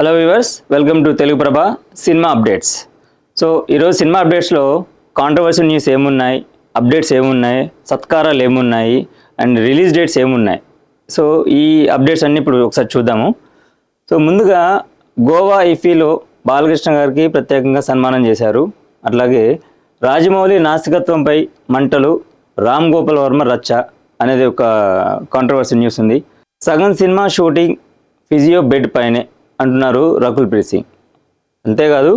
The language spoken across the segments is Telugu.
Hello viewers welcome to Telugu Prabha cinema updates so ఈరోజు సినిమా అప్డేట్స్లో కాంట్రవర్సీ న్యూస్ ఏమున్నాయి అప్డేట్స్ ఏమున్నాయి సత్కారాలు ఏమున్నాయి అండ్ రిలీజ్ డేట్స్ ఏమున్నాయి. సో ఈ అప్డేట్స్ అన్నీ ఇప్పుడు ఒకసారి చూద్దాము. సో ముందుగా గోవా ఐఫీలో బాలకృష్ణ గారికి ప్రత్యేకంగా సన్మానం చేశారు. అట్లాగే రాజమౌళి నాస్తికత్వంపై మంటలు రామ్ గోపాల్ వర్మ రచ్చ అనేది ఒక కాంట్రవర్సీ న్యూస్ ఉంది. సగం సినిమా షూటింగ్ ఫిజియో బెడ్ పైనే అంటున్నారు రకుల్ ప్రీత్ సింగ్. అంతేకాదు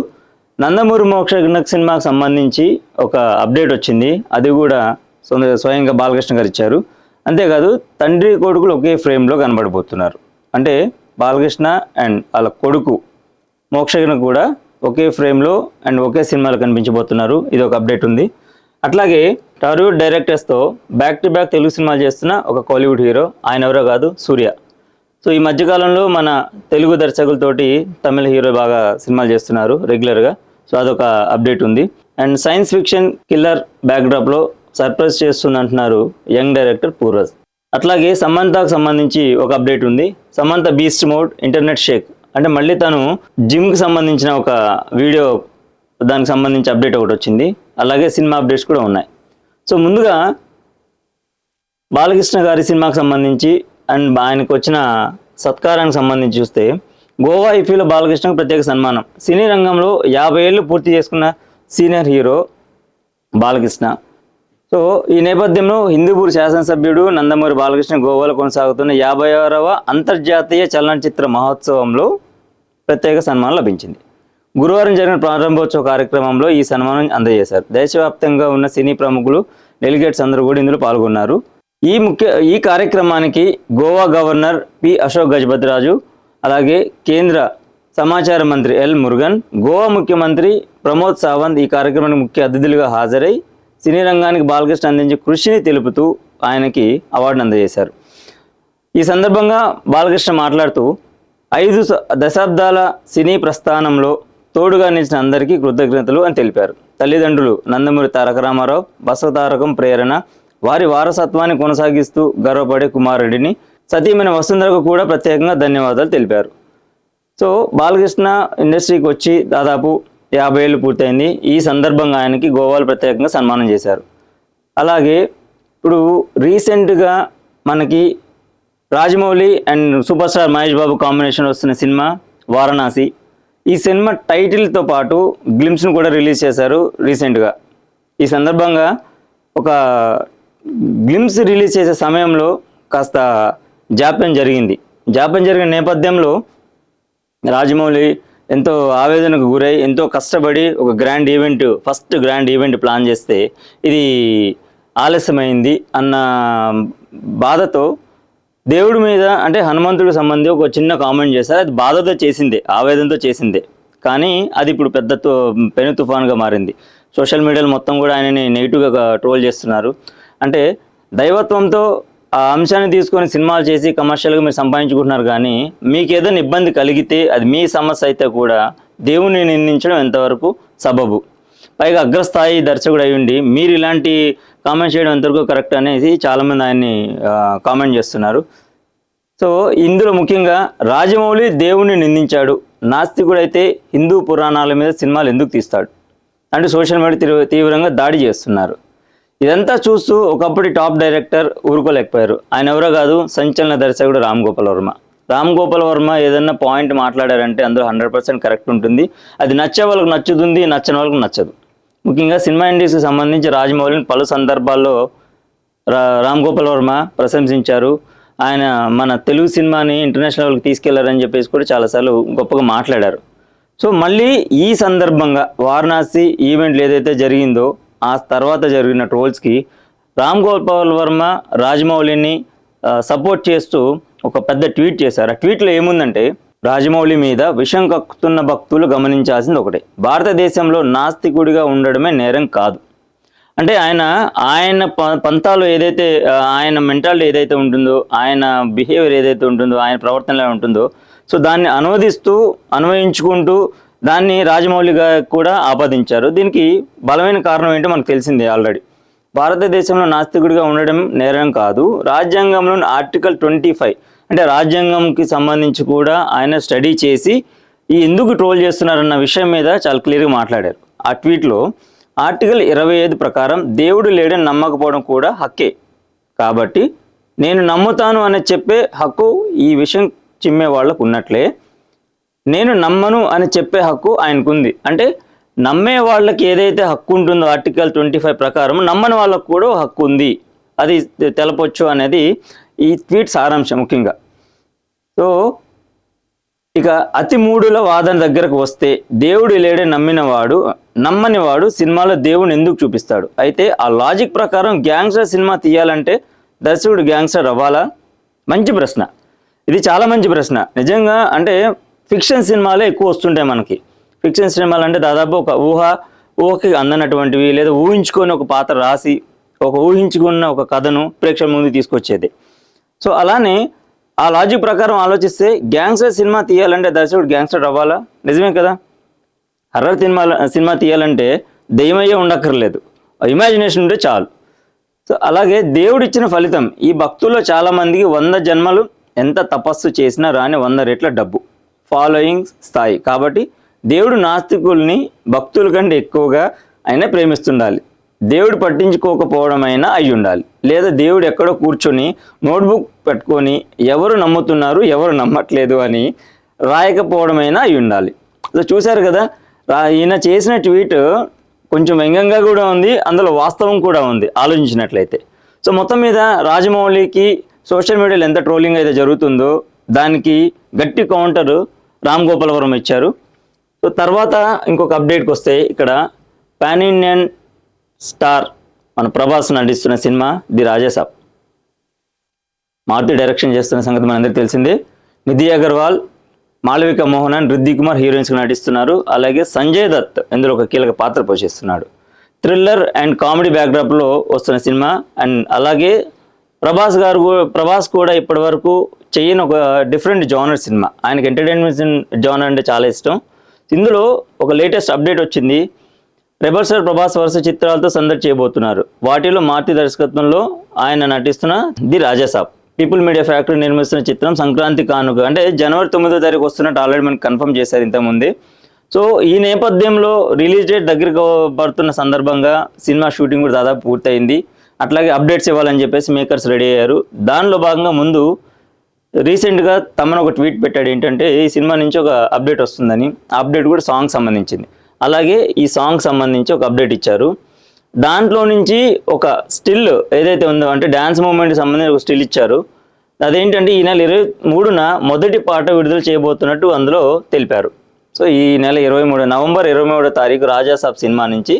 నందమూరి మోక్ష సినిమాకు సంబంధించి ఒక అప్డేట్ వచ్చింది. అది కూడా సొంత స్వయంగా బాలకృష్ణ గారు ఇచ్చారు. అంతేకాదు తండ్రి కొడుకులు ఒకే ఫ్రేమ్లో కనబడబోతున్నారు. అంటే బాలకృష్ణ అండ్ వాళ్ళ కొడుకు మోక్షజ్ఞ కూడా ఒకే ఫ్రేమ్లో అండ్ ఒకే సినిమాలో కనిపించబోతున్నారు. ఇది ఒక అప్డేట్ ఉంది. అట్లాగే టాలీవుడ్ డైరెక్టర్స్తో బ్యాక్ టు బ్యాక్ తెలుగు సినిమాలు చేస్తున్న ఒక కాలీవుడ్ హీరో ఆయన ఎవరో కాదు సూర్య. సో ఈ మధ్యకాలంలో మన తెలుగు దర్శకులతోటి తమిళ హీరో బాగా సినిమాలు చేస్తున్నారు రెగ్యులర్గా. సో అదొక అప్డేట్ ఉంది. అండ్ సైన్స్ ఫిక్షన్ కిల్లర్ బ్యాక్డ్రాప్లో సర్ప్రైజ్ చేస్తుంది అంటున్నారు యంగ్ డైరెక్టర్ పూర్వజ్. అట్లాగే సమంతకు సంబంధించి ఒక అప్డేట్ ఉంది. Samantha beast mode internet shake. అంటే మళ్ళీ తను జిమ్కి సంబంధించిన ఒక వీడియో దానికి సంబంధించి అప్డేట్ ఒకటి వచ్చింది. అలాగే సినిమా అప్డేట్స్ కూడా ఉన్నాయి. సో ముందుగా బాలకృష్ణ గారి సినిమాకి సంబంధించి అండ్ ఆయనకు వచ్చిన సత్కారానికి సంబంధించి చూస్తే గోవా ఐఫీలో బాలకృష్ణకు ప్రత్యేక సన్మానం. సినీ రంగంలో యాభై ఏళ్ళు పూర్తి చేసుకున్న సీనియర్ హీరో బాలకృష్ణ. సో ఈ నేపథ్యంలో హిందూపూర్ శాసనసభ్యుడు నందమూరి బాలకృష్ణ గోవాలో కొనసాగుతున్న యాభై ఆరవ అంతర్జాతీయ చలనచిత్ర మహోత్సవంలో ప్రత్యేక సన్మానం లభించింది. గురువారం జరిగిన ప్రారంభోత్సవ కార్యక్రమంలో ఈ సన్మానం అందజేశారు. దేశవ్యాప్తంగా ఉన్న సినీ ప్రముఖులు డెలిగేట్స్ అందరూ కూడా ఇందులో పాల్గొన్నారు. ఈ ముఖ్య ఈ కార్యక్రమానికి గోవా గవర్నర్ పి అశోక్ గజపతిరాజు అలాగే కేంద్ర సమాచార మంత్రి ఎల్ మురుగన్ గోవా ముఖ్యమంత్రి ప్రమోద్ సావంత్ ఈ కార్యక్రమానికి ముఖ్య అతిథులుగా హాజరై సినీ రంగానికి బాలకృష్ణ అందించే కృషిని తెలుపుతూ ఆయనకి అవార్డును అందజేశారు. ఈ సందర్భంగా బాలకృష్ణ మాట్లాడుతూ ఐదు దశాబ్దాల సినీ ప్రస్థానంలో తోడుగా నిలిచిన అందరికీ కృతజ్ఞతలు అని తెలిపారు. తల్లిదండ్రులు నందమూరి తారక రామారావు బసవతారకం ప్రేరణ వారి వారసత్వాన్ని కొనసాగిస్తూ గర్వపడే కుమారుడిని సతీమైన వసుంధరకు కూడా ప్రత్యేకంగా ధన్యవాదాలు తెలిపారు. సో బాలకృష్ణ ఇండస్ట్రీకి వచ్చి దాదాపు యాభై ఏళ్ళు పూర్తయింది. ఈ సందర్భంగా ఆయనకి గోవాలో ప్రత్యేకంగా సన్మానం చేశారు. అలాగే ఇప్పుడు రీసెంట్గా మనకి Rajamouli and super star Mahesh Babu combination వస్తున్న సినిమా వారణాసి. ఈ సినిమా టైటిల్తో పాటు గ్లిమ్స్ను కూడా రిలీజ్ చేశారు రీసెంట్గా. ఈ సందర్భంగా ఒక గ్లిమ్స్ రిలీజ్ చేసే సమయంలో కాస్త జాప్యం జరిగింది. జాప్యం జరిగిన నేపథ్యంలో రాజమౌళి ఎంతో ఆవేదనకు గురై ఎంతో కష్టపడి ఒక grand event first grand event plan చేస్తే ఇది ఆలస్యమైంది అన్న బాధతో దేవుడి మీద అంటే హనుమంతుడికి సంబంధించి ఒక చిన్న కామెంట్ చేశారు. అది బాధతో చేసిందే ఆవేదనతో చేసిందే. కానీ అది ఇప్పుడు పెద్ద పెను తుఫాన్గా మారింది. సోషల్ మీడియాలో మొత్తం కూడా ఆయనని నెగిటివ్గా ట్రోల్ చేస్తున్నారు. అంటే దైవత్వంతో ఆ అంశాన్ని తీసుకొని సినిమాలు చేసి కమర్షియల్గా మీరు సంపాదించుకుంటున్నారు కానీ మీకు ఏదైనా ఇబ్బంది కలిగితే అది మీ సమస్య అయితే కూడా దేవుణ్ణి నిందించడం ఎంతవరకు సబబు. పైగా అగ్రస్థాయి దర్శకుడు అయి ఉండి మీరు ఇలాంటి కామెంట్ చేయడం ఎంతవరకు కరెక్ట్ అనేది చాలామంది ఆయన్ని కామెంట్ చేస్తున్నారు. సో ఇందులో ముఖ్యంగా రాజమౌళి దేవుణ్ణి నిందించాడు. నాస్తికుడైతే హిందూ పురాణాల మీద సినిమాలు ఎందుకు తీస్తాడు? అంటే సోషల్ మీడియా తీవ్ర- తీవ్రంగా దాడి చేస్తున్నారు. ఇదంతా చూస్తూ ఒకప్పటి టాప్ డైరెక్టర్ ఊరుకోలేకపోయారు. ఆయన ఎవరో కాదు సంచలన దర్శకుడు రామ్ గోపాల్ వర్మ. రామ్ గోపాల్ వర్మ ఏదన్నా పాయింట్ మాట్లాడారంటే అందులో హండ్రెడ్ పర్సెంట్ కరెక్ట్ ఉంటుంది. అది నచ్చే వాళ్ళకి నచ్చుతుంది నచ్చని వాళ్ళకి నచ్చదు. ముఖ్యంగా సినిమా ఇండస్ట్రీకి సంబంధించి రాజమౌళిని పలు సందర్భాల్లో రా రామ్ గోపాల్ వర్మ ప్రశంసించారు. ఆయన మన తెలుగు సినిమాని ఇంటర్నేషనల్ తీసుకెళ్ళారని చెప్పేసి కూడా చాలాసార్లు గొప్పగా మాట్లాడారు. సో మళ్ళీ ఈ సందర్భంగా వారణాసి ఈవెంట్లు ఏదైతే జరిగిందో ఆ తర్వాత జరిగిన ట్రోల్స్కి రామ్ గోపాల్ వర్మ రాజమౌళిని సపోర్ట్ చేస్తూ ఒక పెద్ద ట్వీట్ చేశారు. ఆ ట్వీట్లో ఏముందంటే రాజమౌళి మీద విషం కక్కుతున్న భక్తులు గమనించాల్సింది ఒకటే. భారతదేశంలో నాస్తికుడిగా ఉండడమే నేరం కాదు. అంటే ఆయన ఆయన ప- పంతాలు ఏదైతే ఆయన మెంటాలిటీ ఏదైతే ఉంటుందో ఆయన బిహేవియర్ ఏదైతే ఉంటుందో ఆయన ప్రవర్తన ఎలా ఉంటుందో సో దాన్ని అనువదిస్తూ అన్వయించుకుంటూ దాన్ని రాజమౌళి గారు కూడా ఆపాదించారు. దీనికి బలమైన కారణం ఏంటో మనకు తెలిసిందే ఆల్రెడీ. భారతదేశంలో నాస్తికుడిగా ఉండడం నేరం కాదు. రాజ్యాంగంలోని ఆర్టికల్ ట్వంటీ ఫైవ్ అంటే రాజ్యాంగంకి సంబంధించి కూడా ఆయన స్టడీ చేసి ఈ ఎందుకు ట్రోల్ చేస్తున్నారన్న విషయం మీద చాలా క్లియర్గా మాట్లాడారు. ఆ ట్వీట్లో ఆర్టికల్ ఇరవై ఐదు ప్రకారం దేవుడు లేడని నమ్మకపోవడం కూడా హక్కే. కాబట్టి నేను నమ్ముతాను అని చెప్పే హక్కు ఈ విషయం చిమ్మే వాళ్ళకు ఉన్నట్లే. నేను నమ్మను అని చెప్పే హక్కు ఆయనకుంది. అంటే నమ్మే వాళ్ళకి ఏదైతే హక్కు ఉంటుందో ఆర్టికల్ ట్వంటీ ఫైవ్ ప్రకారం నమ్మని వాళ్ళకు కూడా హక్కు ఉంది అది తెలపొచ్చు అనేది ఈ ట్వీట్ సారాంశం ముఖ్యంగా. సో ఇక అతి మూడుల వాదన దగ్గరకు వస్తే దేవుడు లేడే నమ్మినవాడు నమ్మనివాడు సినిమాలో దేవుని ఎందుకు చూపిస్తాడు? అయితే ఆ లాజిక్ ప్రకారం గ్యాంగ్స్టర్ సినిమా తీయాలంటే దర్శకుడు గ్యాంగ్స్టర్ అవ్వాలా? మంచి ప్రశ్న. ఇది చాలా మంచి ప్రశ్న. నిజంగా అంటే ఫిక్షన్ సినిమాలే ఎక్కువ వస్తుంటాయి మనకి. ఫిక్షన్ సినిమాలు అంటే దాదాపు ఒక ఊహ ఊహకి అందనటువంటివి లేదా ఊహించుకొని ఒక పాత్ర రాసి ఒక ఊహించుకున్న ఒక కథను ప్రేక్షకుల ముందు తీసుకొచ్చేది. సో అలానే ఆ లాజిక్ ప్రకారం ఆలోచిస్తే గ్యాంగ్స్టర్ సినిమా తీయాలంటే దర్శకుడు గ్యాంగ్స్టర్ అవ్వాలా? నిజమే కదా? హర్రర్ సినిమా సినిమా తీయాలంటే దెయ్యమయ్యే ఉండక్కర్లేదు. ఇమాజినేషన్ ఉంటే చాలు. సో అలాగే దేవుడిచ్చిన ఫలితం ఈ భక్తుల్లో చాలామందికి వంద జన్మలు ఎంత తపస్సు చేసినా రాని వంద రెట్ల డబ్బు. ఫాలోయింగ్ స్థాయి. కాబట్టి దేవుడు నాస్తికుల్ని భక్తుల కంటే ఎక్కువగా ఆయన ప్రేమిస్తుండాలి. దేవుడు పట్టించుకోకపోవడమైనా అయి ఉండాలి లేదా దేవుడు ఎక్కడో కూర్చొని నోట్బుక్ పెట్టుకొని ఎవరు నమ్ముతున్నారు ఎవరు నమ్మట్లేదు అని రాయకపోవడమైనా అయి ఉండాలి సో చూశారు కదా రా- ఈయన చేసిన ట్వీట్ కొంచెం వ్యంగ్యంగా కూడా ఉంది అందులో వాస్తవం కూడా ఉంది ఆలోచించినట్లయితే. సో మొత్తం మీద రాజమౌళికి సోషల్ మీడియాలో ఎంత ట్రోలింగ్ అయితే జరుగుతుందో దానికి గట్టి కౌంటర్ రామ్ గోపాలవరం ఇచ్చారు. సో తర్వాత ఇంకొక అప్డేట్కి వస్తే ఇక్కడ పాన్ ఇండియన్ స్టార్ మన ప్రభాస్ నటిస్తున్న cinema the Rajasaab Maruthi direction చేస్తున్న సంగతి మనందరికీ తెలిసిందే. నిధి అగర్వాల్ మాళవిక మోహనన్ రిద్ది కుమార్ హీరోయిన్స్గా నటిస్తున్నారు. అలాగే సంజయ్ దత్ ఇందులో ఒక కీలక పాత్ర పోషిస్తున్నాడు. థ్రిల్లర్ అండ్ కామెడీ బ్యాక్డ్రాప్లో వస్తున్న సినిమా అండ్ అలాగే ప్రభాస్ గారు ప్రభాస్ కూడా ఇప్పటివరకు చేయని ఒక డిఫరెంట్ జానర్ సినిమా. ఆయనకి ఎంటర్టైన్మెంట్ జానర్ అంటే చాలా ఇష్టం. ఇందులో ఒక లేటెస్ట్ అప్డేట్ వచ్చింది. రెబల్ స్టార్ ప్రభాస్ వరుస చిత్రాలతో సందడి చేయబోతున్నారు. వాటిలో మార్తి దర్శకత్వంలో ఆయన నటిస్తున్న the Rajasaab people media factory నిర్మిస్తున్న చిత్రం సంక్రాంతి కానుక. అంటే జనవరి తొమ్మిదో తారీఖు వస్తున్నట్టు ఆల్రెడీ మనకి కన్ఫర్మ్ చేశారు ఇంతకుముందే సో ఈ నేపథ్యంలో రిలీజ్ డేట్ దగ్గరకు పడుతున్న సందర్భంగా సినిమా షూటింగ్ కూడా దాదాపు పూర్తయింది. అట్లాగే అప్డేట్స్ ఇవ్వాలని చెప్పేసి మేకర్స్ రెడీ అయ్యారు. దానిలో భాగంగా ముందు రీసెంట్గా తమను ఒక ట్వీట్ పెట్టాడు ఏంటంటే ఈ సినిమా నుంచి ఒక అప్డేట్ వస్తుందని. ఆ అప్డేట్ కూడా సాంగ్ సంబంధించింది. అలాగే ఈ సాంగ్ సంబంధించి ఒక అప్డేట్ ఇచ్చారు. దాంట్లో నుంచి ఒక స్టిల్ ఏదైతే ఉందో అంటే డ్యాన్స్ మూమెంట్కి సంబంధించి ఒక స్టిల్ ఇచ్చారు. అదేంటంటే ఈ నెల ఇరవై మూడున మొదటి పాట విడుదల చేయబోతున్నట్టు అందులో తెలిపారు. సో ఈ నెల ఇరవై మూడు నవంబర్ ఇరవై మూడో తారీఖు రాజాసాబ్ సినిమా నుంచి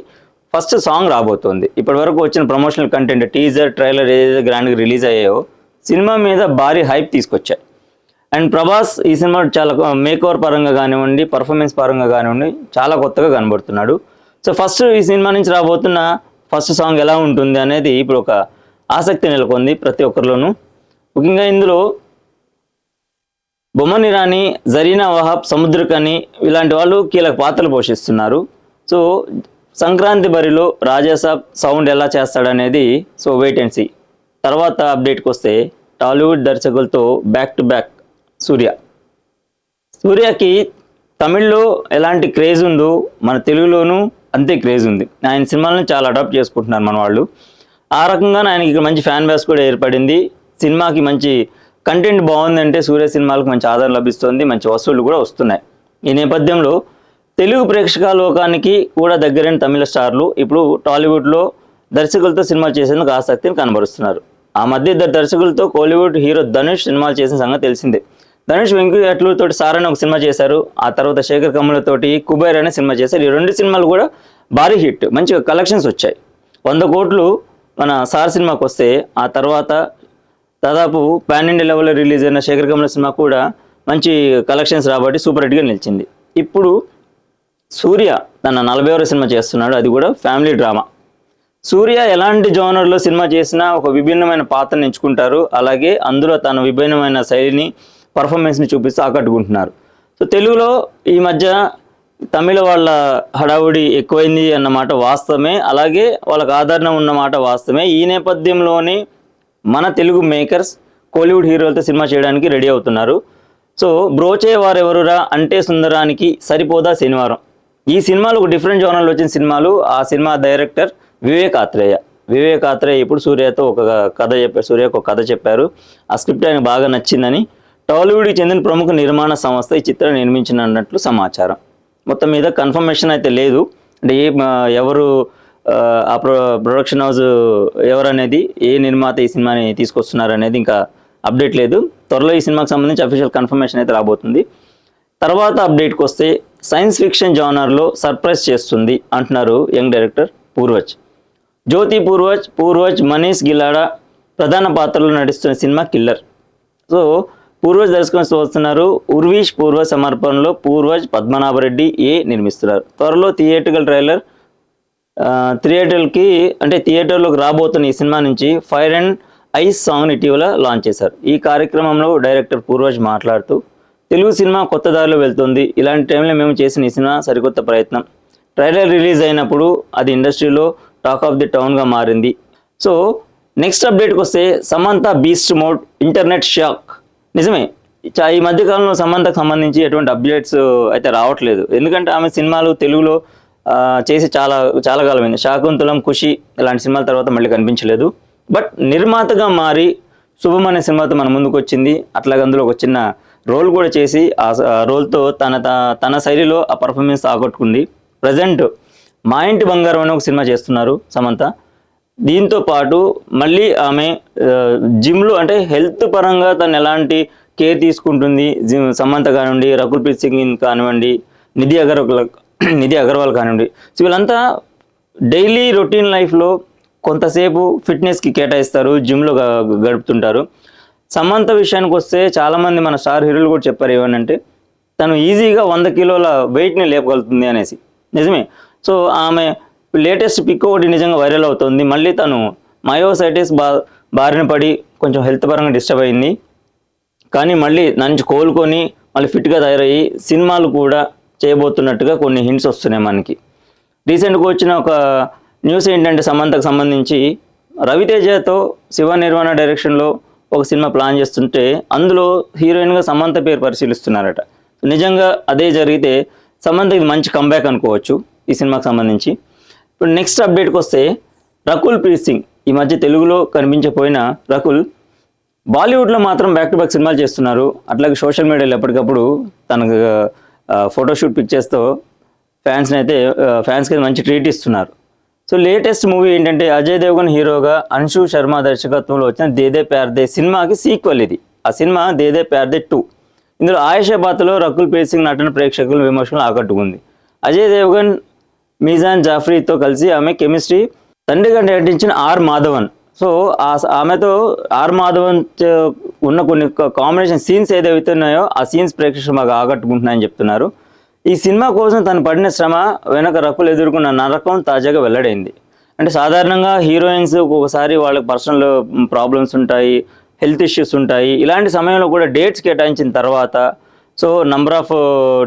ఫస్ట్ సాంగ్ రాబోతోంది. ఇప్పటి వరకు వచ్చిన ప్రమోషనల్ కంటెంట్ టీజర్ ట్రైలర్ ఏదైతే గ్రాండ్గా రిలీజ్ అయ్యాయో సినిమా మీద భారీ హైప్ తీసుకొచ్చాయి. అండ్ ప్రభాస్ ఈ సినిమా చాలా మేక్ ఓవర్ పరంగా కానివ్వండి పర్ఫార్మెన్స్ పరంగా కానివ్వండి చాలా కొత్తగా కనబడుతున్నాడు. సో ఫస్ట్ ఈ సినిమా నుంచి రాబోతున్న ఫస్ట్ సాంగ్ ఎలా ఉంటుంది అనేది ఇప్పుడు ఒక ఆసక్తి నెలకొంది ప్రతి ఒక్కరిలోనూ. ముఖ్యంగా ఇందులో బొమ్మని రాణి జరీనా వహాబ్ సముద్రకని ఇలాంటి వాళ్ళు కీలక పాత్రలు పోషిస్తున్నారు. సో సంక్రాంతి బరిలో రాజాసాబ్ సౌండ్ ఎలా చేస్తాడనేది సో వెయిట్ అండ్ సీ తర్వాత అప్డేట్కి వస్తే టాలీవుడ్ దర్శకులతో బ్యాక్ టు బ్యాక్ సూర్య. సూర్యకి తమిళ్ళో ఎలాంటి క్రేజ్ ఉందో మన తెలుగులోనూ అంతే క్రేజ్ ఉంది. ఆయన సినిమాలను చాలా అడాప్ట్ చేసుకుంటున్నారు మన వాళ్ళు. ఆ రకంగా ఆయనకి ఇక్కడ మంచి ఫ్యాన్ బేస్ కూడా ఏర్పడింది. సినిమాకి మంచి కంటెంట్ బాగుందంటే సూర్య సినిమాలకు మంచి ఆదరణ లభిస్తుంది. మంచి వసూళ్ళు కూడా వస్తున్నాయి. ఈ నేపథ్యంలో తెలుగు ప్రేక్షక లోకానికి కూడా దగ్గరైన తమిళ స్టార్లు ఇప్పుడు టాలీవుడ్లో దర్శకులతో సినిమా చేసేందుకు ఆసక్తిని కనబరుస్తున్నారు. ఆ మధ్య ఇద్దరు దర్శకులతో కోలీవుడ్ హీరో ధనుష్ సినిమాలు చేసిన సంగతి తెలిసిందే. ధనుష్ వెంకయ్యట్లతో తోటి అని ఒక సినిమా చేశారు. ఆ తర్వాత శేఖర్ కమ్ములతోటి కుబేర్ అనే సినిమా చేశారు. ఈ రెండు సినిమాలు కూడా భారీ హిట్ మంచి కలెక్షన్స్ వచ్చాయి. వంద కోట్లు మన సార్ సినిమాకి వస్తే ఆ తర్వాత దాదాపు పాన్ ఇండియా లెవెల్లో రిలీజ్ అయిన శేఖర్ కమల సినిమా కూడా మంచి కలెక్షన్స్ రాబట్టి సూపర్ హిట్గా నిలిచింది. ఇప్పుడు సూర్య తన నలభై సినిమా చేస్తున్నాడు. అది కూడా ఫ్యామిలీ డ్రామా. సూర్య ఎలాంటి జోనర్లో సినిమా చేసినా ఒక విభిన్నమైన పాత్రను ఎంచుకుంటారు అలాగే అందులో తన విభిన్నమైన శైలిని పర్ఫార్మెన్స్ని చూపిస్తూ ఆకట్టుకుంటున్నారు. సో తెలుగులో ఈ మధ్య తమిళ వాళ్ళ హడావుడి ఎక్కువైంది అన్నమాట వాస్తవమే. అలాగే వాళ్ళకి ఆదరణ ఉన్నమాట వాస్తవమే. ఈ నేపథ్యంలోనే మన తెలుగు మేకర్స్ కోలీవుడ్ హీరోలతో సినిమా చేయడానికి రెడీ అవుతున్నారు. సో బ్రోచే వారెవరురా అంటే సుందరానికి సరిపోదా శనివారం. ఈ సినిమాలు ఒక డిఫరెంట్ జోనర్లో వచ్చిన సినిమాలు. ఆ సినిమా డైరెక్టర్ వివేకాత్రేయ. వివేకాత్రేయ ఇప్పుడు సూర్యతో ఒక కథ చెప్పారు సూర్యకు ఒక కథ చెప్పారు. ఆ స్క్రిప్ట్ ఆయనకు బాగా నచ్చిందని టాలీవుడ్కి చెందిన ప్రముఖ నిర్మాణ సంస్థ ఈ చిత్రం నిర్మించినట్లు సమాచారం. మొత్తం మీద కన్ఫర్మేషన్ అయితే లేదు. అంటే ఏ ఎవరు ఆ, ప్రొ ప్రొడక్షన్ హౌస్ ఎవరనేది ఏ నిర్మాత ఈ సినిమాని తీసుకొస్తున్నారు అనేది ఇంకా అప్డేట్ లేదు. త్వరలో ఈ సినిమాకి సంబంధించి అఫీషియల్ కన్ఫర్మేషన్ అయితే రాబోతుంది. తర్వాత అప్డేట్కి వస్తే సైన్స్ ఫిక్షన్ జానర్లో సర్ప్రైజ్ చేస్తుంది అంటున్నారు యంగ్ డైరెక్టర్ పూర్వజ్. జ్యోతి పూర్వజ్ పూర్వజ్ మనీష్ గిలాడా ప్రధాన పాత్రలో నటిస్తున్న సినిమా కిల్లర్. సో పూర్వజ్ దర్శకత్వం వస్తున్నారు ఉర్వీష్ పూర్వ సమర్పణలో పూర్వజ్ పద్మనాభరెడ్డి ఏ నిర్మిస్తున్నారు. త్వరలో థియేటికల్ ట్రైలర్ థియేటర్కి అంటే థియేటర్లోకి రాబోతున్న ఈ సినిమా నుంచి ఫైర్ అండ్ ఐస్ సాంగ్ ఇటీవల లాంచ్ చేశారు. ఈ కార్యక్రమంలో డైరెక్టర్ పూర్వజ్ మాట్లాడుతూ తెలుగు సినిమా కొత్త దారిలో వెళ్తుంది. ఇలాంటి టైంలో మేము చేసిన ఈ సినిమా సరికొత్త ప్రయత్నం. ట్రైలర్ రిలీజ్ అయినప్పుడు అది ఇండస్ట్రీలో టాక్ ఆఫ్ ది టౌన్గా మారింది. సో నెక్స్ట్ అప్డేట్కి వస్తే Samantha beast mode internet shock. నిజమే చా- ఈ మధ్యకాలంలో సమంతకు సంబంధించి ఎటువంటి అప్డేట్స్ అయితే రావట్లేదు. ఎందుకంటే ఆమె సినిమాలు తెలుగులో చేసి చాలా చాలా కాలమైంది. శాకుంతలం ఖుషి ఇలాంటి సినిమాల తర్వాత మళ్ళీ కనిపించలేదు. బట్ నిర్మాతగా మారి శుభం అనే సినిమాతో మన ముందుకు వచ్చింది. అట్లాగే అందులో ఒక చిన్న రోల్ కూడా చేసి ఆ రోల్తో తన త- తన శైలిలో ఆ పర్ఫార్మెన్స్ ఆగొట్టుకుంది. ప్రజెంట్ మా ఇంటి బంగారం అనే ఒక సినిమా చేస్తున్నారు సమంత. దీంతో పాటు మళ్ళీ ఆమె జిమ్లో అంటే హెల్త్ పరంగా తను ఎలాంటి కేర్ తీసుకుంటుంది జిమ్ సమంత కానివ్వండి రకుల్ ప్రీత్ సింగ్ కానివ్వండి నిధి అగర్వాల్ నిధి అగర్వాల్ కానివ్వండి. సో వీళ్ళంతా డైలీ రొటీన్ లైఫ్లో కొంతసేపు ఫిట్నెస్కి కేటాయిస్తారు జిమ్లో గడుపుతుంటారు. సమంత విషయానికి వస్తే చాలామంది మన స్టార్ హీరోలు కూడా చెప్పారు ఏమనంటే తను ఈజీగా వంద కిలోల వెయిట్ని లేపగలుగుతుంది అనేసి. నిజమే? సో ఆమె లేటెస్ట్ పిక్ ఒకటి నిజంగా వైరల్ అవుతుంది. మళ్ళీ తను మయోసైటిస్ బా బారిన పడి కొంచెం హెల్త్ పరంగా డిస్టర్బ్ అయింది. కానీ మళ్ళీ నంచి కోలుకొని మళ్ళీ ఫిట్గా తయారయ్యి సినిమాలు కూడా చేయబోతున్నట్టుగా కొన్ని హింట్స్ వస్తున్నాయి మనకి. రీసెంట్గా వచ్చిన ఒక న్యూస్ ఏంటంటే సమంతకు సంబంధించి రవితేజతో శివ నిర్మాణ డైరెక్షన్లో ఒక సినిమా ప్లాన్ చేస్తుంటే అందులో హీరోయిన్గా సమంత పేరు పరిశీలిస్తున్నారట. నిజంగా అదే జరిగితే సమంత ఇది మంచి కంబ్యాక్ అనుకోవచ్చు. ఈ సినిమాకి సంబంధించి. ఇప్పుడు నెక్స్ట్ అప్డేట్కి వస్తే రకుల్ ప్రీత్ సింగ్. ఈ మధ్య తెలుగులో కనిపించకపోయిన రకుల్ బాలీవుడ్లో మాత్రం బ్యాక్ టు బ్యాక్ సినిమాలు చేస్తున్నారు. అట్లాగే సోషల్ మీడియాలో ఎప్పటికప్పుడు తనకు ఫోటోషూట్ పిక్చర్స్తో ఫ్యాన్స్ని అయితే ఫ్యాన్స్కి అయితే మంచి ట్రీట్ ఇస్తున్నారు. సో లేటెస్ట్ మూవీ ఏంటంటే అజయ్ దేవగన్ హీరోగా అంశు శర్మ దర్శకత్వంలో వచ్చిన దేదే ప్యార్దే సినిమాకి సీక్వెల్ ఇది. ఆ సినిమా దేదే ప్యార్దే టూ. ఇందులో ఆయేషా పాత్రలో రకుల్ ప్రీత్ సింగ్ నటన ప్రేక్షకులు విమర్శలు ఆకట్టుకుంది. అజయ్ దేవగన్ మీజాన్ జాఫ్రీతో కలిసి ఆమె కెమిస్ట్రీ తండ్రిగా నటించిన ఆర్ మాధవన్. సో ఆ ఆమెతో ఆర్ మాధవన్ ఉన్న కొన్ని కాంబినేషన్ సీన్స్ ఏదైతే ఉన్నాయో ఆ సీన్స్ ప్రేక్షకులు మాకు ఆకట్టుకుంటున్నాయని చెప్తున్నారు. ఈ సినిమా కోసం తను పడిన శ్రమ వెనక రకులు ఎదుర్కొన్న నరకం తాజాగా వెల్లడైంది. అంటే సాధారణంగా హీరోయిన్స్ ఒక్కొక్కసారి వాళ్ళకి పర్సనల్ ప్రాబ్లమ్స్ ఉంటాయి హెల్త్ ఇష్యూస్ ఉంటాయి. ఇలాంటి సమయంలో కూడా డేట్స్ కేటాయించిన తర్వాత సో నంబర్ ఆఫ్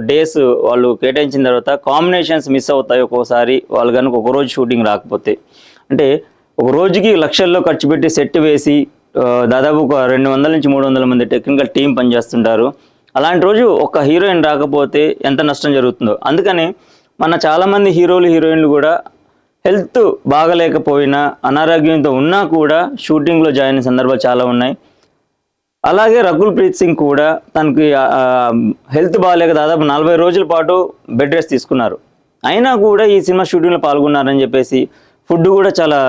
డేస్ వాళ్ళు కేటాయించిన తర్వాత కాంబినేషన్స్ మిస్ అవుతాయి ఒక్కోసారి. వాళ్ళు కనుక ఒక రోజు షూటింగ్ రాకపోతే. అంటే ఒక రోజుకి లక్షల్లో ఖర్చు పెట్టి సెట్ వేసి uh, దాదాపు ఒక రెండు వందల నుంచి మూడు వందల మంది టెక్నికల్ టీం పనిచేస్తుంటారు. అలాంటి రోజు ఒక హీరోయిన్ రాకపోతే ఎంత నష్టం జరుగుతుందో. అందుకని మన చాలామంది హీరోలు హీరోయిన్లు కూడా హెల్త్ బాగలేకపోయినా అనారోగ్యంతో ఉన్నా కూడా షూటింగ్లో జాయిన్ అయిన సందర్భాలు చాలా ఉన్నాయి. అలాగే రకుల్ ప్రీత్ సింగ్ కూడా తనకి హెల్త్ బాగాలేక దాదాపు నలభై రోజుల పాటు బెడ్ రెస్ట్ తీసుకున్నారు. అయినా కూడా ఈ సినిమా షూటింగ్లో పాల్గొన్నారని చెప్పేసి ఫుడ్ కూడా చాలా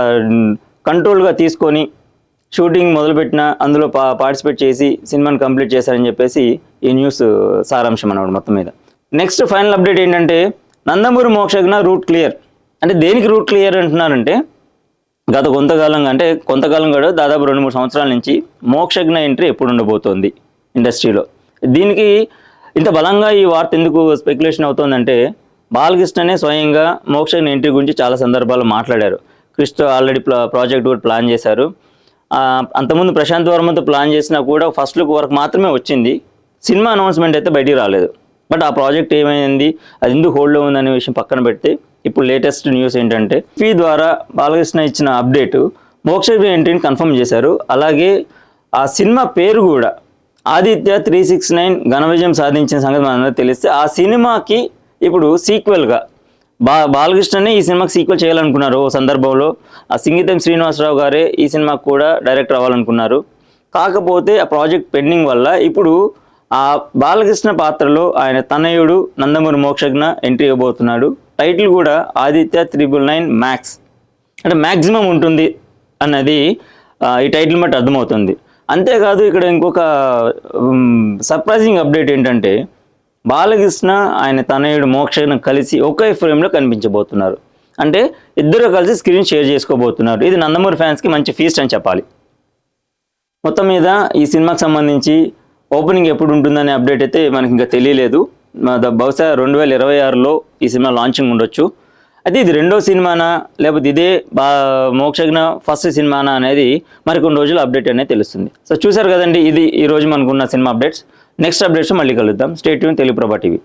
కంట్రోల్గా తీసుకొని షూటింగ్ మొదలుపెట్టిన అందులో పా పార్టిసిపేట్ చేసి సినిమాని కంప్లీట్ చేశారని చెప్పేసి ఈ న్యూస్ సారాంశం అన్నమాట మొత్తం మీద. నెక్స్ట్ ఫైనల్ అప్డేట్ ఏంటంటే నందమూరి మోక్షజ్ఞ రూట్ క్లియర్. అంటే దేనికి రూట్ క్లియర్ అంటున్నారంటే గత కొంతకాలంగా అంటే కొంతకాలం కూడా దాదాపు రెండు మూడు సంవత్సరాల నుంచి మోక్షజ్ఞ ఎంట్రీ ఎప్పుడు ఉండబోతోంది ఇండస్ట్రీలో. దీనికి ఇంత బలంగా ఈ వార్త ఎందుకు స్పెక్యులేషన్ అవుతోందంటే బాలకృష్ణనే స్వయంగా మోక్షజ్ఞ ఎంట్రీ గురించి చాలా సందర్భాల్లో మాట్లాడారు. కృష్ణ ఆల్రెడీ ప్రాజెక్ట్ కూడా ప్లాన్ చేశారు. అంతకుముందు ప్రశాంత్ వర్మతో ప్లాన్ చేసినా కూడా ఫస్ట్ లుక్ వరకు మాత్రమే వచ్చింది. సినిమా అనౌన్స్మెంట్ అయితే బయటికి రాలేదు. బట్ ఆ ప్రాజెక్ట్ ఏమైంది? అది ఎందుకు హోల్డ్లో ఉందనే విషయం పక్కన పెడితే ఇప్పుడు లేటెస్ట్ న్యూస్ ఏంటంటే ఫీ ద్వారా బాలకృష్ణ ఇచ్చిన అప్డేటు మోక్ష ఎంట్రీని కన్ఫర్మ్ చేశారు. అలాగే ఆ సినిమా పేరు కూడా ఆదిత్య త్రీ సిక్స్ నైన్ ఘన విజయం సాధించిన సంగతి మనందరూ తెలిస్తే ఆ సినిమాకి ఇప్పుడు సీక్వెల్గా బా బాలకృష్ణని ఈ సినిమాకి సీక్వెల్ చేయాలనుకున్నారు ఓ సందర్భంలో. ఆ సింగీతం శ్రీనివాసరావు గారే ఈ సినిమాకి కూడా డైరెక్టర్ అవ్వాలనుకున్నారు కాకపోతే ఆ ప్రాజెక్ట్ పెండింగ్ వల్ల ఇప్పుడు ఆ బాలకృష్ణ పాత్రలో ఆయన తనయుడు నందమూరి మోక్షజ్ఞ ఎంట్రీ ఇవ్వబోతున్నాడు. టైటిల్ కూడా ఆదిత్య త్రిబుల్ నైన్ మ్యాక్స్ అంటే మ్యాక్సిమం ఉంటుంది అన్నది ఈ టైటిల్ బట్టి అర్థమవుతుంది. అంతేకాదు ఇక్కడ ఇంకొక సర్ప్రైజింగ్ అప్డేట్ ఏంటంటే బాలకృష్ణ ఆయన తనయుడు మోక్షను కలిసి ఒకే ఫ్రేమ్లో కనిపించబోతున్నారు. అంటే ఇద్దరు కలిసి స్క్రీన్ షేర్ చేసుకోబోతున్నారు. ఇది నందమూరి ఫ్యాన్స్కి మంచి ఫీస్ట్ అని చెప్పాలి. మొత్తం మీద ఈ సినిమాకి సంబంధించి ఓపెనింగ్ ఎప్పుడు ఉంటుందనే అప్డేట్ అయితే మనకి ఇంకా తెలియలేదు. బహుశా రెండు వేల ఇరవై ఆరులో ఈ సినిమా లాంచింగ్ ఉండొచ్చు. అయితే ఇది రెండో సినిమానా? లేకపోతే ఇదే బా మోక్షజ్ఞ ఫస్ట్ సినిమానా అనేది మరికొన్ని రోజులు అప్డేట్ అనేది తెలుస్తుంది. సో చూసారు కదండి ఇది ఈ రోజు మనకున్న సినిమా అప్డేట్స్ నెక్స్ట్ అప్డేట్స్ మళ్ళీ కలుద్దాం. స్టేట్ తెలుగు ప్రభా టీవీ.